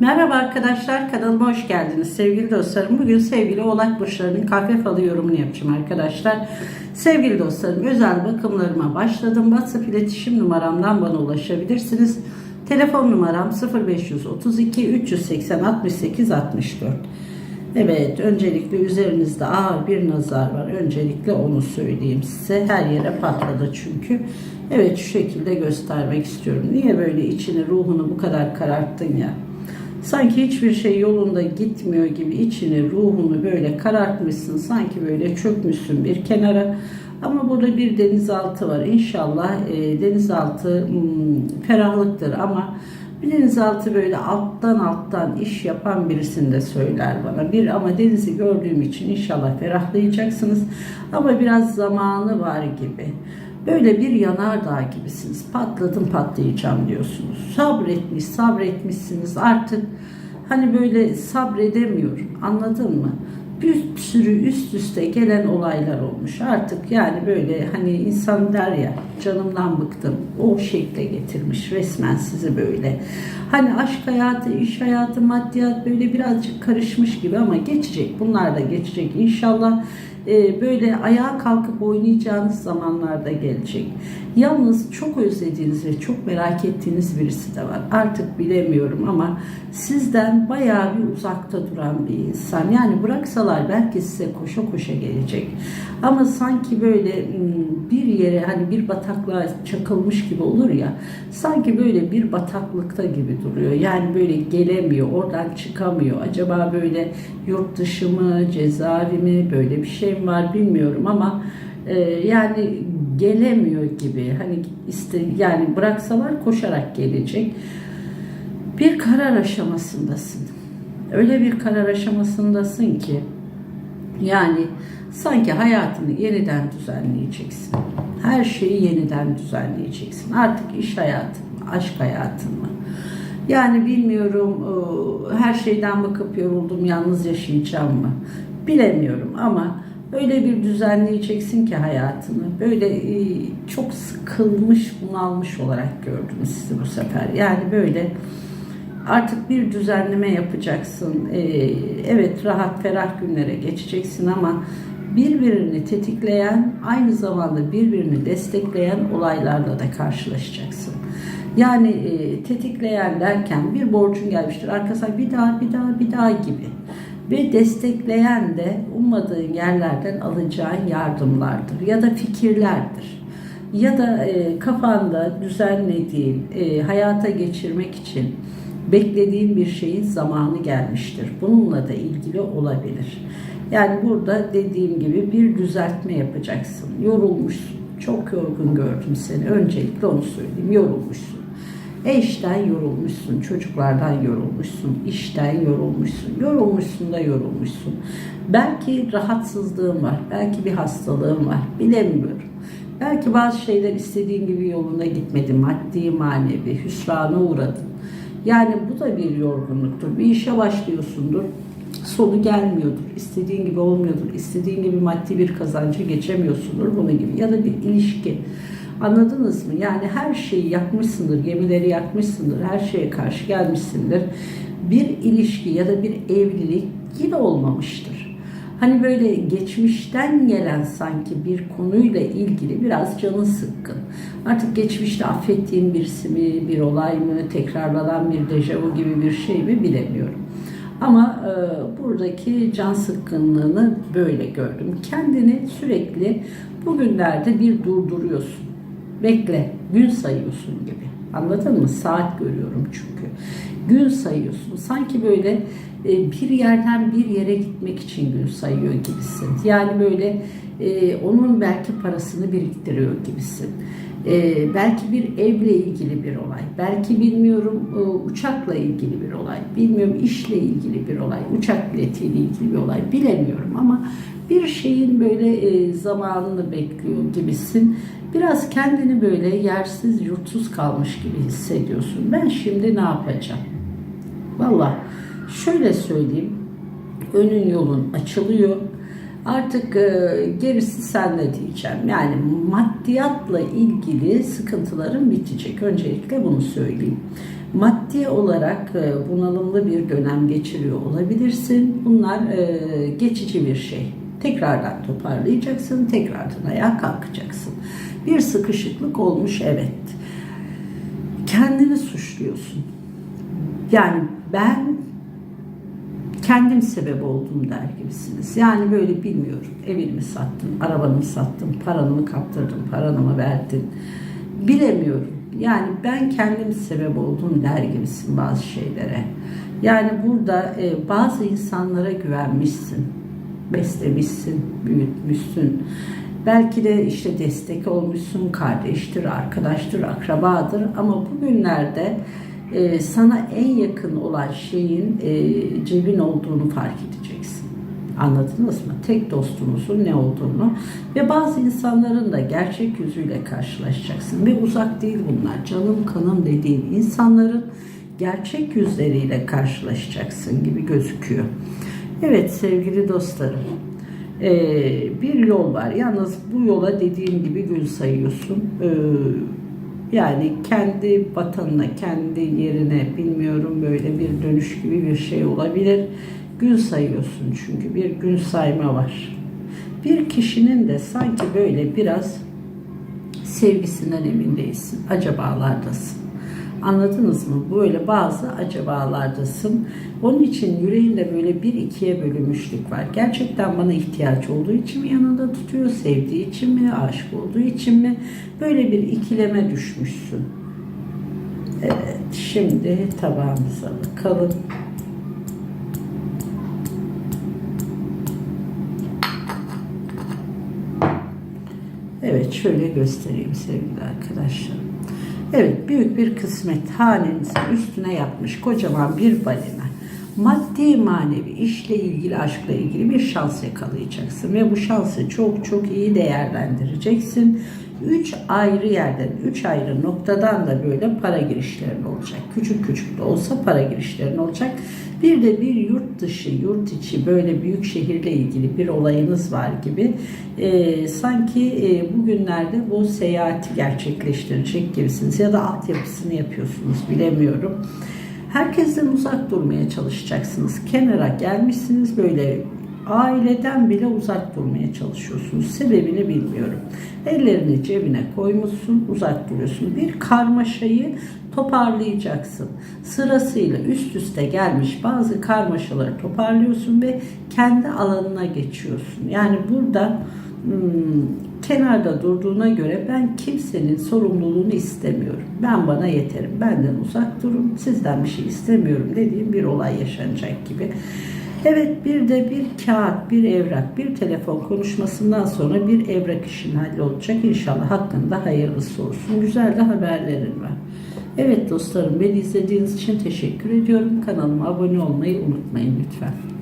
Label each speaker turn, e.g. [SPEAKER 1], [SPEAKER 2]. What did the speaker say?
[SPEAKER 1] Merhaba arkadaşlar kanalıma hoş geldiniz sevgili dostlarım. Bugün sevgili oğlak burçlarının kahve falı yorumunu yapacağım arkadaşlar. Sevgili dostlarım özel bakımlarıma başladım. WhatsApp iletişim numaramdan bana ulaşabilirsiniz. Telefon numaram 0532 380 68 64. Evet öncelikle üzerinizde ağır bir nazar var. Öncelikle onu söyleyeyim size. Her yere patladı çünkü. Evet şu şekilde göstermek istiyorum. Niye böyle içini ruhunu bu kadar kararttın ya? Sanki hiçbir şey yolunda gitmiyor gibi içini, ruhunu böyle karartmışsın. Sanki böyle çökmüşsün bir kenara. Ama burada bir denizaltı var. İnşallah e, denizaltı hmm, ferahlıktır ama bir denizaltı böyle alttan alttan iş yapan birisini de söyler bana. Bir ama denizi gördüğüm için inşallah ferahlayacaksınız. Ama biraz zamanı var gibi. Böyle bir yanardağ gibisiniz. Patladım patlayacağım diyorsunuz. Sabretmiş sabretmişsiniz artık hani böyle sabredemiyorum anladın mı? Bir sürü üst üste gelen olaylar olmuş. Artık yani böyle hani insan der ya canımdan bıktım. O şekle getirmiş resmen sizi böyle. Hani aşk hayatı, iş hayatı, maddiyat böyle birazcık karışmış gibi ama geçecek. Bunlar da geçecek inşallah e, böyle ayağa kalkıp oynayacağınız zamanlarda gelecek. Yalnız çok özlediğiniz ve çok merak ettiğiniz birisi de var. Artık bilemiyorum ama sizden bayağı bir uzakta duran bir insan. Yani bıraksalar belki size koşa koşa gelecek. Ama sanki böyle hmm, bir yere hani bir bataklığa çakılmış gibi olur ya. Sanki böyle bir bataklıkta gibi duruyor. Yani böyle gelemiyor, oradan çıkamıyor. Acaba böyle yurt dışı mı, cezaevi mi böyle bir şey mi var bilmiyorum ama e, yani gelemiyor gibi. Hani iste yani bıraksalar koşarak gelecek. Bir karar aşamasındasın. Öyle bir karar aşamasındasın ki yani sanki hayatını yeniden düzenleyeceksin. Her şeyi yeniden düzenleyeceksin. Artık iş hayatın aşk hayatın mı? Yani bilmiyorum e, her şeyden bakıp yoruldum yalnız yaşayacağım mı? Bilemiyorum ama öyle bir düzenleyeceksin ki hayatını. Böyle e, çok sıkılmış, bunalmış olarak gördüm sizi bu sefer. Yani böyle artık bir düzenleme yapacaksın. E, evet rahat ferah günlere geçeceksin ama birbirini tetikleyen, aynı zamanda birbirini destekleyen olaylarla da karşılaşacaksın. Yani e, tetikleyen derken bir borcun gelmiştir. Arkasına bir daha, bir daha, bir daha gibi. Ve destekleyen de ummadığın yerlerden alacağın yardımlardır ya da fikirlerdir. Ya da e, kafanda düzenlediğin, e, hayata geçirmek için beklediğin bir şeyin zamanı gelmiştir. Bununla da ilgili olabilir. Yani burada dediğim gibi bir düzeltme yapacaksın. Yorulmuşsun. Çok yorgun gördüm seni. Öncelikle onu söyleyeyim. Yorulmuşsun. Eşten yorulmuşsun, çocuklardan yorulmuşsun, işten yorulmuşsun, yorulmuşsun da yorulmuşsun. Belki rahatsızlığın var, belki bir hastalığın var, bilemiyorum. Belki bazı şeyler istediğin gibi yoluna gitmedi, maddi manevi, hüsrana uğradın. Yani bu da bir yorgunluktur. Bir işe başlıyorsundur, sonu gelmiyordur, istediğin gibi olmuyordur, istediğin gibi maddi bir kazancı geçemiyorsundur bunun gibi. Ya da bir ilişki. Anladınız mı? Yani her şeyi yakmışsındır, gemileri yakmışsındır, her şeye karşı gelmişsindir. Bir ilişki ya da bir evlilik yine olmamıştır. Hani böyle geçmişten gelen sanki bir konuyla ilgili biraz canın sıkkın. Artık geçmişte affettiğin birisi mi, bir olay mı, tekrarlanan bir dejavu gibi bir şey mi bilemiyorum. Ama e, buradaki can sıkkınlığını böyle gördüm. Kendini sürekli bugünlerde bir durduruyorsun. Bekle, gün sayıyorsun gibi. Anladın mı? Saat görüyorum çünkü. Gün sayıyorsun. Sanki böyle e, bir yerden bir yere gitmek için gün sayıyor gibisin. Yani böyle e, onun belki parasını biriktiriyor gibisin. E, belki bir evle ilgili bir olay, belki bilmiyorum uçakla ilgili bir olay, bilmiyorum işle ilgili bir olay, uçak biletiyle ilgili bir olay bilemiyorum ama bir şeyin böyle zamanını bekliyor gibisin. Biraz kendini böyle yersiz yurtsuz kalmış gibi hissediyorsun. Ben şimdi ne yapacağım? Valla şöyle söyleyeyim. Önün yolun açılıyor. Artık e, gerisi sende diyeceğim. Yani maddiyatla ilgili sıkıntıların bitecek. Öncelikle bunu söyleyeyim. Maddi olarak e, bunalımlı bir dönem geçiriyor olabilirsin. Bunlar e, geçici bir şey. Tekrardan toparlayacaksın, tekrardan ayağa kalkacaksın. Bir sıkışıklık olmuş evet. Kendini suçluyorsun. Yani ben kendim sebep oldum der gibisiniz. Yani böyle bilmiyorum. Evimi sattın, arabanı sattın, paranı mı kaptırdın, paranı mı verdin. Bilemiyorum. Yani ben kendim sebep oldum der gibisin bazı şeylere. Yani burada e, bazı insanlara güvenmişsin. Beslemişsin, büyütmüşsün. Belki de işte destek olmuşsun, kardeştir, arkadaştır, akrabadır. Ama bugünlerde e, sana en yakın olan şeyin e, cebin olduğunu fark edeceksin. Anladınız mı? Tek dostunuzun ne olduğunu ve bazı insanların da gerçek yüzüyle karşılaşacaksın ve uzak değil bunlar. Canım kanım dediğin insanların gerçek yüzleriyle karşılaşacaksın gibi gözüküyor. Evet sevgili dostlarım. E, bir yol var. Yalnız bu yola dediğim gibi gün sayıyorsun. E, yani kendi vatanına, kendi yerine bilmiyorum böyle bir dönüş gibi bir şey olabilir. Gün sayıyorsun çünkü bir gün sayma var. Bir kişinin de sanki böyle biraz sevgisinden emin değilsin. Acabalardasın. Anladınız mı? Böyle bazı acabalardasın. Onun için yüreğinde böyle bir ikiye bölünmüşlük var. Gerçekten bana ihtiyaç olduğu için mi yanında tutuyor, sevdiği için mi, aşık olduğu için mi? Böyle bir ikileme düşmüşsün. Evet, şimdi tabağımıza bakalım. Evet, şöyle göstereyim sevgili arkadaşlar. Evet, büyük bir kısmet hanenizin üstüne yapmış kocaman bir balina. Maddi manevi işle ilgili, aşkla ilgili bir şans yakalayacaksın ve bu şansı çok çok iyi değerlendireceksin. Üç ayrı yerden, üç ayrı noktadan da böyle para girişlerin olacak. Küçük küçük de olsa para girişlerin olacak. Bir de bir yurt dışı, yurt içi böyle büyük şehirle ilgili bir olayınız var gibi. Ee, sanki e, bugünlerde bu seyahati gerçekleştirecek gibisiniz ya da altyapısını yapıyorsunuz bilemiyorum. Herkesten uzak durmaya çalışacaksınız. Kenara gelmişsiniz böyle aileden bile uzak durmaya çalışıyorsunuz. Sebebini bilmiyorum. Ellerini cebine koymuşsun, uzak duruyorsun. Bir karmaşayı toparlayacaksın. Sırasıyla üst üste gelmiş bazı karmaşaları toparlıyorsun ve kendi alanına geçiyorsun. Yani burada hmm, kenarda durduğuna göre ben kimsenin sorumluluğunu istemiyorum. Ben bana yeterim. Benden uzak durun. Sizden bir şey istemiyorum dediğim bir olay yaşanacak gibi. Evet bir de bir kağıt, bir evrak, bir telefon konuşmasından sonra bir evrak işin hallolacak. İnşallah hakkında hayırlısı olsun. Güzel de haberlerin var. Evet dostlarım beni izlediğiniz için teşekkür ediyorum. Kanalıma abone olmayı unutmayın lütfen.